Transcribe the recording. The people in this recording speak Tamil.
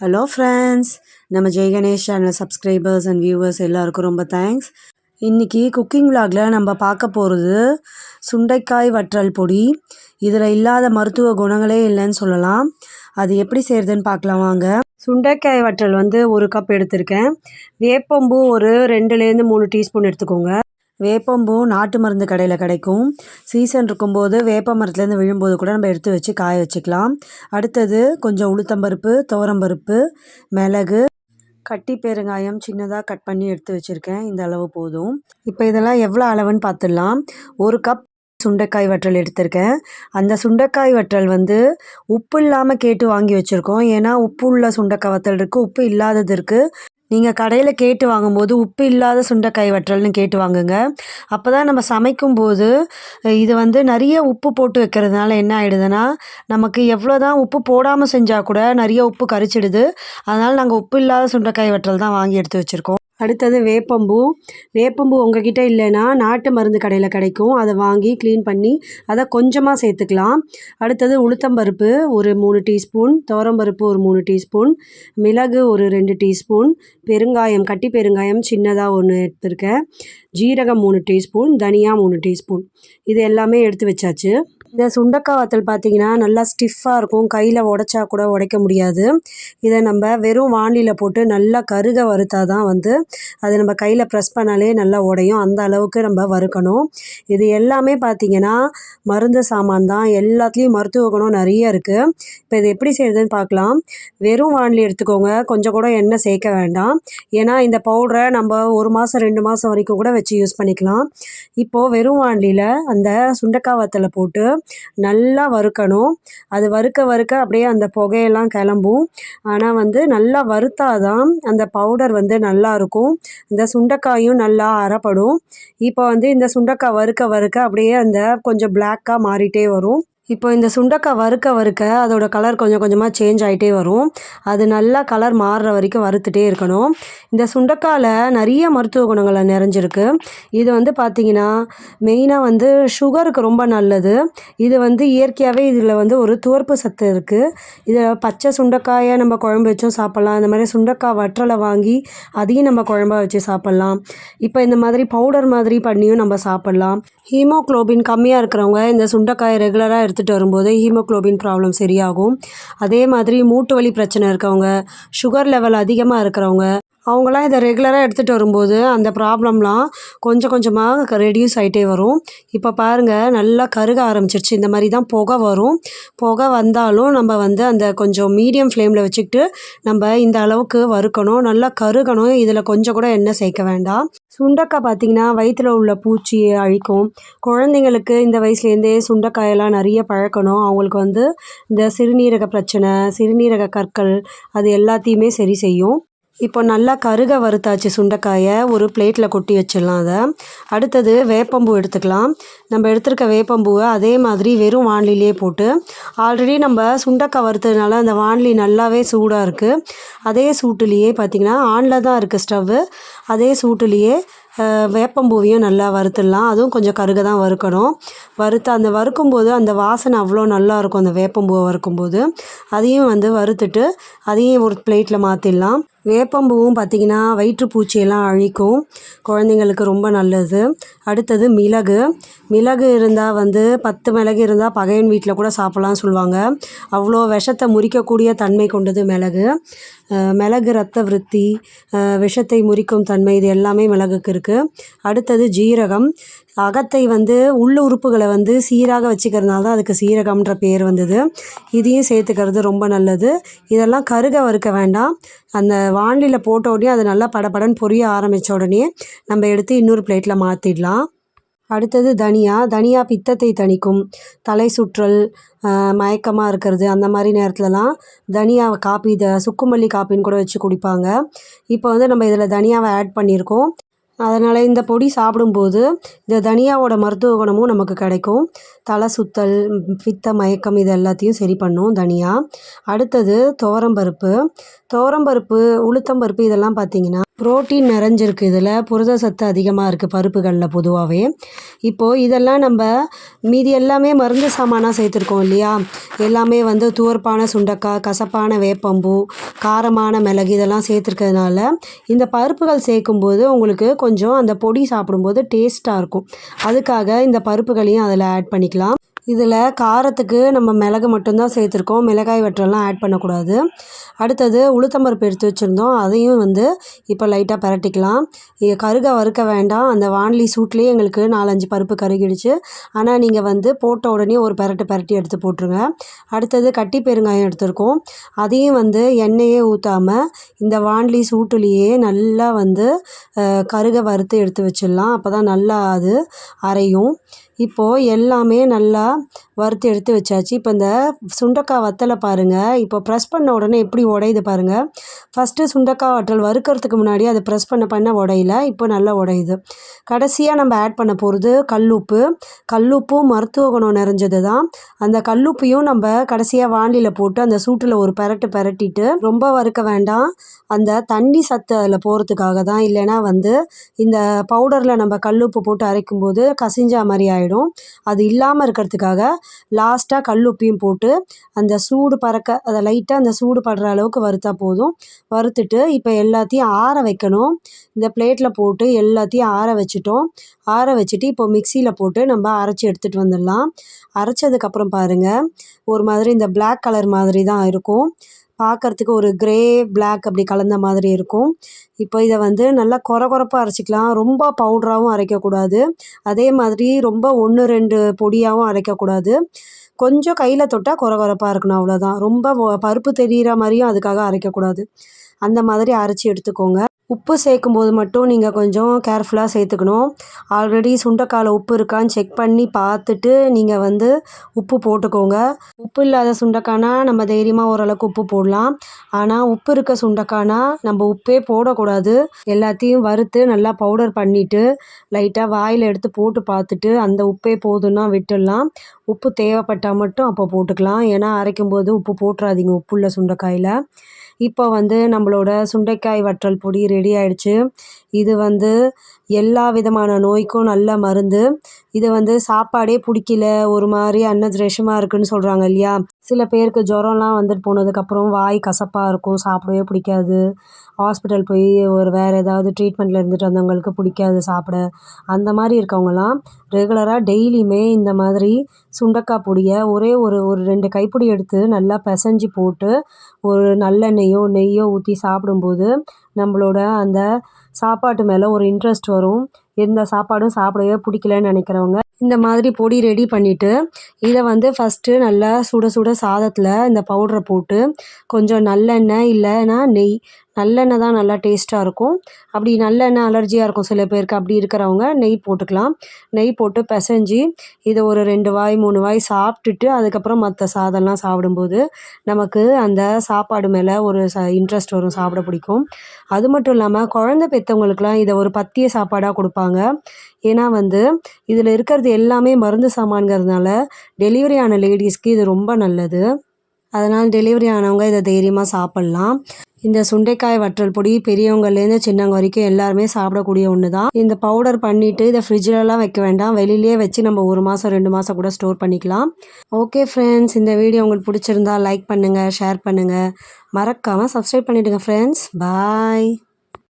ஹலோ ஃப்ரெண்ட்ஸ் நம்ம Jai Ganesh channel subscribers and viewers எல்லாருக்கும் ரொம்ப தேங்க்ஸ் இன்றைக்கி குக்கிங் vlogல நம்ம பார்க்க போகிறது சுண்டைக்காய் வற்றல் பொடி. இதில் இல்லாத மருத்துவ குணங்களே இல்லைன்னு சொல்லலாம். அது எப்படி செய்கிறதுன்னு பார்க்கலாம் வாங்க. சுண்டைக்காய் வற்றல் வந்து ஒரு கப் எடுத்திருக்கேன். வேப்பம்பூ ஒரு ரெண்டுலேருந்து மூணு டீஸ்பூன் எடுத்துக்கோங்க. வேப்பம்பூ நாட்டு மருந்து கடையில் கிடைக்கும். சீசன் இருக்கும்போது வேப்ப மரத்துலேருந்து விழும்போது கூட நம்ம எடுத்து வச்சு காய வச்சுக்கலாம். அடுத்தது கொஞ்சம் உளுத்தம்பருப்பு துவரம்பருப்பு மிளகு கட்டி பெருங்காயம் சின்னதாக கட் பண்ணி எடுத்து வச்சுருக்கேன். இந்த அளவு போதும். இப்போ இதெல்லாம் எவ்வளோ அளவுன்னு பார்த்துடலாம் ஒரு கப் சுண்டைக்காய் வற்றல் எடுத்திருக்கேன். அந்த சுண்டைக்காய் வற்றல் வந்து உப்பு இல்லாமல் கேட்டு வாங்கி வச்சுருக்கோம். ஏன்னா உப்பு உள்ள சுண்டைக்காய் வற்றல் இருக்குது உப்பு இல்லாதது இருக்குது நீங்கள் கடையில் கேட்டு வாங்கும்போது உப்பு இல்லாத சுண்டைக்காய் வற்றல்னு கேட்டு வாங்குங்க. அப்போ தான் நம்ம சமைக்கும்போது இது வந்து நிறைய உப்பு போட்டு வைக்கிறதுனால என்ன ஆகிடுதுன்னா நமக்கு எவ்வளோ தான் உப்பு போடாமல் செஞ்சால் கூட நிறைய உப்பு கரிச்சிடுது. அதனால் நாங்கள் உப்பு இல்லாத சுண்டைக்காய் வற்றல் தான் வாங்கி எடுத்து வச்சுருக்கோம். அடுத்தது வேப்பம்பூ. வேப்பம்பூ உங்ககிட்ட இல்லைன்னா நாட்டு மருந்து கடையில் கிடைக்கும். அதை வாங்கி க்ளீன் பண்ணி அதை கொஞ்சமாக சேர்த்துக்கலாம். அடுத்தது உளுத்தம்பருப்பு ஒரு மூணு டீஸ்பூன் துவரம்பருப்பு ஒரு மூணு டீஸ்பூன் மிளகு ஒரு ரெண்டு டீஸ்பூன் பெருங்காயம் கட்டி பெருங்காயம் சின்னதாக ஒன்று எடுத்திருக்கேன். ஜீரகம் மூணு டீஸ்பூன் தனியா மூணு டீஸ்பூன். இது எல்லாமே எடுத்து வச்சாச்சு. இந்த சுண்டக்காய் வத்தல் பார்த்தீங்கன்னா நல்லா ஸ்டிஃபாக இருக்கும். கையில் உடச்சா கூட உடைக்க முடியாது. இதை நம்ம வெறும் வாண்டியில் போட்டு நல்லா கருக வறுத்தா தான் வந்து அது நம்ம கையில் ப்ரெஸ் பண்ணாலே நல்லா உடையும். அந்த அளவுக்கு நம்ம வறுக்கணும். இது எல்லாமே பார்த்தீங்கன்னா மருந்து சாமான் தான். எல்லாத்துலேயும் மருத்துவ குணம் நிறைய இருக்குது இப்போ இது எப்படி செய்யுதுன்னு பார்க்கலாம் வெறும் வாண்டில் எடுத்துக்கோங்க. கொஞ்சம் கூட எண்ணெய் சேர்க்க வேண்டாம். ஏன்னா இந்த பவுடரை நம்ம ஒரு மாதம் ரெண்டு மாதம் வரைக்கும் கூட வச்சு யூஸ் பண்ணிக்கலாம். இப்போது வெறும் வாண்டியில் அந்த சுண்டக்காய் வத்தலை போட்டு நல்லா வறுக்கணும். அது வறுக்க வறுக்க அப்படியே அந்த புகையெல்லாம் கிளம்பும். ஆனால் வந்து நல்லா வறுத்தாதான் அந்த பவுடர் வந்து நல்லா இருக்கும். இந்த சுண்டைக்காயும் நல்லா அறப்படும் இப்போ வந்து இந்த சுண்டைக்காய் வறுக்க வறுக்க அப்படியே அந்த கொஞ்சம் பிளாக்காக மாறிட்டே வரும். இப்போ இந்த சுண்டக்காய் வறுக்க வறுக்க அதோட கலர் கொஞ்சம் கொஞ்சமாக சேஞ்ச் ஆகிட்டே வரும். அது நல்லா கலர் மாறுற வரைக்கும் வறுத்துட்டே இருக்கணும். இந்த சுண்டக்காயில் நிறைய மருத்துவ குணங்களை நிறைஞ்சிருக்கு. இது வந்து பார்த்திங்கன்னா மெயினாக வந்து சுகருக்கு ரொம்ப நல்லது. இது வந்து இயற்கையாகவே இதில் வந்து ஒரு துவர்ப்பு சத்து இருக்குது இதை பச்சை சுண்டக்காயை நம்ம குழம்பு வச்சும் சாப்பிட்லாம். இந்த மாதிரி சுண்டக்காய் வற்றலை வாங்கி அதையும் நம்ம குழம்பா வச்சு சாப்பிட்லாம். இப்போ இந்த மாதிரி பவுடர் மாதிரி பண்ணியும் நம்ம சாப்பிட்லாம். ஹீமோக்ளோபின் கம்மியாக இருக்கிறவங்க இந்த சுண்டக்காயை ரெகுலராக எடுத்துகிட்டு வரும்போது ஹீமோக்ளோபின் ப்ராப்ளம் சரியாகும். அதே மாதிரி மூட்டு வலி பிரச்சனை இருக்கவங்க சுகர் லெவல் அதிகமாக இருக்கிறவங்க அவங்களாம் இதை ரெகுலராக எடுத்துகிட்டு வரும்போது அந்த ப்ராப்ளம்லாம் கொஞ்சம் கொஞ்சமாக ரெடியூஸ் ஆகிட்டே வரும். இப்போ பாருங்கள் நல்லா கருக ஆரம்பிச்சிருச்சு. இந்த மாதிரி தான் புகை வரும். புகை வந்தாலும் நம்ம வந்து அந்த கொஞ்சம் மீடியம் ஃப்ளேமில் வச்சுக்கிட்டு நம்ம இந்த அளவுக்கு வறுக்கணும். நல்லா கருகணும். இதில் கொஞ்சம் கூட எண்ணெய் சேர்க்க வேண்டாம். சுண்டக்காய் பார்த்திங்கன்னா வயிற்றில் உள்ள பூச்சியை அழிக்கும். குழந்தைங்களுக்கு இந்த வயசுலேருந்தே சுண்டக்காயெல்லாம் நிறைய பழக்கணும். அவங்களுக்கு வந்து இந்த சிறுநீரக பிரச்சனை சிறுநீரக கற்கள் அது எல்லாத்தையுமே சரி செய்யும். இப்போ நல்லா கருக வறுத்தாச்சு சுண்டைக்காயை ஒரு பிளேட்டில் கொட்டி வச்சிடலாம் அதை. அடுத்தது வேப்பம்பூ எடுத்துக்கலாம். நம்ம எடுத்துருக்க வேப்பம்பூவை அதே மாதிரி வெறும் வாண்லிலே போட்டு ஆல்ரெடி நம்ம சுண்டைக்காய் வறுத்ததுனால அந்த வானிலி நல்லாவே சூடாக இருக்குது அதே சூட்டுலேயே பார்த்திங்கன்னா ஆனில் தான் இருக்குது ஸ்டவ்வு அதே சூட்டுலேயே வேப்பம்பூவையும் நல்லா வறுத்துடலாம். அதுவும் கொஞ்சம் கருக தான் வறுக்கணும். வறுத்து அந்த வறுக்கும்போது அந்த வாசனை அவ்வளோ நல்லா இருக்கும் அந்த வேப்பம்பூவை வறுக்கும்போது. அதையும் வந்து வறுத்துட்டு அதையும் ஒரு பிளேட்டில் மாற்றிடலாம் வேப்பம்பூவும் பார்த்திங்கன்னா வயிற்றுப்பூச்சியெல்லாம் அழிக்கும். குழந்தைங்களுக்கு ரொம்ப நல்லது. அடுத்தது மிளகு. மிளகு இருந்தால் வந்து பத்து மிளகு இருந்தால் பகையன் வீட்டில் கூட சாப்பிட்லாம் சொல்லுவாங்க. அவ்வளோ விஷத்தை முறிக்கக்கூடிய தன்மை கொண்டது மிளகு. மிளகு ரத்த விருத்தி விஷத்தை முறிக்கும் தன்மை இது எல்லாமே மிளகுக்கு இருக்குது அடுத்தது ஜீரகம். அகத்தை வந்து உள்ள உறுப்புகளை வந்து சீராக வச்சுக்கிறதுனால தான் அதுக்கு சீரகம்ன்ற பேர் வந்தது. இதையும் சேர்த்துக்கிறது ரொம்ப நல்லது. இதெல்லாம் கருக வறுக்க வேண்டாம். அந்த வாண்டியில் போட்ட உடனே அது நல்லா படபடன்னு பொரிய ஆரம்பித்த உடனே நம்ம எடுத்து இன்னொரு பிளேட்டில் மாற்றிடலாம் அடுத்தது தனியா தனியா பித்தத்தை தணிக்கும். தலை சுற்றல் மயக்கமாக இருக்கிறது அந்த மாதிரி நேரத்துலலாம் தனியாவை காப்பி இதை சுக்குமல்லி காப்பின்னு கூட வச்சு குடிப்பாங்க. இப்போ வந்து நம்ம இதில் தனியாவை ஆட் பண்ணியிருக்கோம். அதனால் இந்த பொடி சாப்பிடும்போது இந்த தனியாவோட மருத்துவ குணமும் நமக்கு கிடைக்கும். தலை சுத்தல் பித்த மயக்கம் இது எல்லாத்தையும் சரி பண்ணும் தனியா. அடுத்தது துவரம்பருப்பு துவரம்பருப்பு உளுத்தம்பருப்பு இதெல்லாம் பார்த்திங்கன்னா புரோட்டீன் நிறைஞ்சிருக்கு இதில் புரத சத்து அதிகமாக இருக்குது பருப்புகளில் பொதுவாகவே. இப்போது இதெல்லாம் நம்ம மீதி எல்லாமே மருந்து சாமானாக சேர்த்துருக்கோம் இல்லையா? எல்லாமே வந்து துவர்ப்பான சுண்டக்காய் கசப்பான வேப்பம்பூ காரமான மிளகு இதெல்லாம் சேர்த்துருக்கிறதுனால இந்த பருப்புகள் சேர்க்கும்போது உங்களுக்கு கொஞ்சம் அந்த பொடி சாப்பிடும்போது டேஸ்ட்டாக இருக்கும். அதுக்காக இந்த பருப்புகளையும் அதில் ஆட் பண்ணிக்கலாம். இதில் காரத்துக்கு நம்ம மிளகு மட்டும்தான் சேர்த்துருக்கோம். மிளகாய் வற்றல்லாம் ஆட் பண்ணக்கூடாது. அடுத்தது உளுத்தம்பருப்பு எடுத்து வச்சுருந்தோம். அதையும் வந்து இப்போ லைட்டாக பிரட்டிக்கலாம். இ- கருக வறுக்க வேண்டாம். அந்த வானலி சூட்லேயே எங்களுக்கு நாலஞ்சு பருப்பு கருகிடுச்சு. ஆனால் நீங்கள் வந்து போட்ட உடனே ஒரு பரட்டு பரட்டி எடுத்து போட்டுருங்க. அடுத்தது கட்டி பெருங்காயம் எடுத்திருக்கோம். அதையும் வந்து எண்ணெயே ஊற்றாமல் இந்த வான்லி சூட்டுலேயே நல்லா வந்து கருக வறுத்து எடுத்து வச்சிடலாம். அப்போ தான் நல்லா அது அரையும். இப்போது எல்லாமே நல்லா வறுத்து எடுத்து வச்சாச்சு. இப்போ இந்த சுண்டக்காய் வத்தலை பாருங்கள் இப்போ ப்ரெஸ் பண்ண உடனே எப்படி உடையுது பாருங்கள் ஃபஸ்ட்டு சுண்டக்காய் வற்றல் வறுக்கிறதுக்கு முன்னாடி அதை ப்ரெஸ் பண்ண பண்ண உடையல. இப்போ நல்லா உடையுது. கடைசியாக நம்ம ஆட் பண்ண போகிறது கல்லுப்பு. கல்லுப்பும் மருத்துவ குணம் நிறைஞ்சது தான் அந்த கல்லுப்பையும் நம்ம கடைசியாக வாண்டியில் போட்டு அந்த சூட்டில் ஒரு பெரட்டு பெரட்டிட்டு ரொம்ப வறுக்க வேண்டாம். அந்த தண்ணி சத்து அதில் போகிறதுக்காக தான். இல்லைன்னா வந்து இந்த பவுடரில் நம்ம கல்லுப்பு போட்டு அரைக்கும்போது கசிஞ்சா மாதிரி ஆகிடும் அது இல்லாமல் இருக்கிறதுக்காக லாஸ்ட்டாக கல் உப்பியும் போட்டு அந்த சூடு பறக்க அதை லைட்டாக அந்த சூடு படுற அளவுக்கு வறுத்தா போதும். வறுத்துட்டு இப்போ எல்லாத்தையும் ஆற வைக்கணும். இந்த பிளேட்டில் போட்டு எல்லாத்தையும் ஆற வச்சுட்டோம். ஆற வச்சுட்டு இப்போ மிக்சியில் போட்டு நம்ம அரைச்சி எடுத்துகிட்டு வந்துடலாம். அரைச்சதுக்கப்புறம் பாருங்கள் ஒரு மாதிரி இந்த பிளாக் கலர் மாதிரி தான் இருக்கும். பார்க்கறதுக்கு ஒரு கிரே பிளாக் அப்படி கலந்த மாதிரி இருக்கும். இப்போ இதை வந்து நல்லா கொர கொரப்பாக அரைச்சிக்கலாம். ரொம்ப பவுடராகவும் அரைக்கக்கூடாது. அதே மாதிரி ரொம்ப ஒன்று ரெண்டு பொடியாகவும் அரைக்கக்கூடாது. கொஞ்சம் கையில் தொட்டால் கொர கொரப்பாக இருக்கணும் அவ்வளோதான் ரொம்ப பருப்பு தெரிகிற மாதிரியும் அதுக்காக அரைக்கக்கூடாது. அந்த மாதிரி அரைச்சி எடுத்துக்கோங்க. உப்பு சேர்க்கும் போது மட்டும் நீங்கள் கொஞ்சம் கேர்ஃபுல்லாக சேர்த்துக்கணும். ஆல்ரெடி சுண்டைக்கால உப்பு இருக்கான்னு செக் பண்ணி பார்த்துட்டு நீங்கள் வந்து உப்பு போட்டுக்கோங்க. உப்பு இல்லாத சுண்டைக்கானா நம்ம தைரியமாக ஓரளவுக்கு உப்பு போடலாம். ஆனால் உப்பு இருக்க சுண்டைக்கானா நம்ம உப்பே போடக்கூடாது. எல்லாத்தையும் வறுத்து நல்லா பவுடர் பண்ணிவிட்டு லைட்டாக வாயில் எடுத்து போட்டு பார்த்துட்டு அந்த உப்பே போதும்னா விட்டுடலாம். உப்பு தேவைப்பட்டால் மட்டும் அப்போ போட்டுக்கலாம். ஏன்னா அரைக்கும்போது உப்பு போட்டுறாதீங்க உப்புள்ள சுண்டைக்காயில். இப்போ வந்து நம்மளோட சுண்டைக்காய் வற்றல் பொடி ரெடி ஆயிடுச்சு. இது வந்து எல்லா விதமான நோய்க்கும் நல்ல மருந்து. இதை வந்து சாப்பாடே பிடிக்கல ஒரு மாதிரி அன்னஜ் இருக்குன்னு சொல்கிறாங்க இல்லையா? சில பேருக்கு ஜுரம்லாம் வந்துட்டு போனதுக்கப்புறம் வாய் கசப்பாக இருக்கும் சாப்பிடவே பிடிக்காது. ஹாஸ்பிட்டல் போய் ஒரு வேறு ஏதாவது ட்ரீட்மெண்ட்டில் இருந்துட்டு வந்தவங்களுக்கு பிடிக்காது சாப்பிட. அந்த மாதிரி இருக்கவங்கலாம் ரெகுலராக டெய்லியுமே இந்த மாதிரி சுண்டக்காய் பொடியை ஒரே ஒரு ஒரு ரெண்டு கைப்பிடி எடுத்து நல்லா பிசைஞ்சு போட்டு ஒரு நல்லெண்ணெயோ நெய்யோ ஊற்றி சாப்பிடும்போது நம்மளோட அந்த சாப்பாட்டு மேலே ஒரு இன்ட்ரெஸ்ட் வரும். எந்த சாப்பாடும் சாப்பிடவே பிடிக்கலன்னு நினைக்கிறவங்க இந்த மாதிரி பொடி ரெடி பண்ணிவிட்டு இதை வந்து ஃபஸ்ட்டு நல்லா சுட சுட சாதத்தில் இந்த பவுடரை போட்டு கொஞ்சம் நல்லெண்ணெய் இல்லைன்னா நெய் நல்லெண்ணெய் தான் நல்லா டேஸ்ட்டாக இருக்கும். அப்படி நல்லெண்ணெய் அலர்ஜியாக இருக்கும். சில பேருக்கு அப்படி இருக்கிறவங்க நெய் போட்டுக்கலாம். நெய் போட்டு பிசைஞ்சு இதை ஒரு ரெண்டு வாய் மூணு வாய் சாப்பிட்டுட்டு அதுக்கப்புறம் மற்ற சாதம்லாம் சாப்பிடும்போது நமக்கு அந்த சாப்பாடு மேலே ஒரு ச இன்ட்ரெஸ்ட் வரும். சாப்பிட பிடிக்கும். அது மட்டும் இல்லாமல் குழந்த பெற்றவங்களுக்குலாம் இதை ஒரு பத்திய சாப்பாடாக கொடுப்பாங்க. ஏன்னா வந்து இதில் இருக்கிறது எல்லாமே மருந்து சாமான்கிறதுனால டெலிவரி ஆன லேடிஸ்க்கு இது ரொம்ப நல்லது. அதனால் டெலிவரி ஆனவங்க இதை தைரியமாக சாப்பிட்லாம். இந்த சுண்டைக்காய் வற்றல் பொடி பெரியவங்கலேருந்து சின்னவங்க வரைக்கும் எல்லாருமே சாப்பிடக்கூடிய ஒன்று தான் இந்த பவுடர் பண்ணிவிட்டு இதை ஃப்ரிட்ஜிலலாம் வைக்க வேண்டாம். வெளியிலே வச்சு நம்ம ஒரு மாதம் ரெண்டு மாதம் கூட ஸ்டோர் பண்ணிக்கலாம். ஓகே ஃப்ரெண்ட்ஸ் இந்த வீடியோ உங்களுக்கு பிடிச்சிருந்தா லைக் பண்ணுங்கள் ஷேர் பண்ணுங்கள் மறக்காமல் சப்ஸ்கிரைப் பண்ணிவிடுங்க ஃப்ரெண்ட்ஸ் பாய்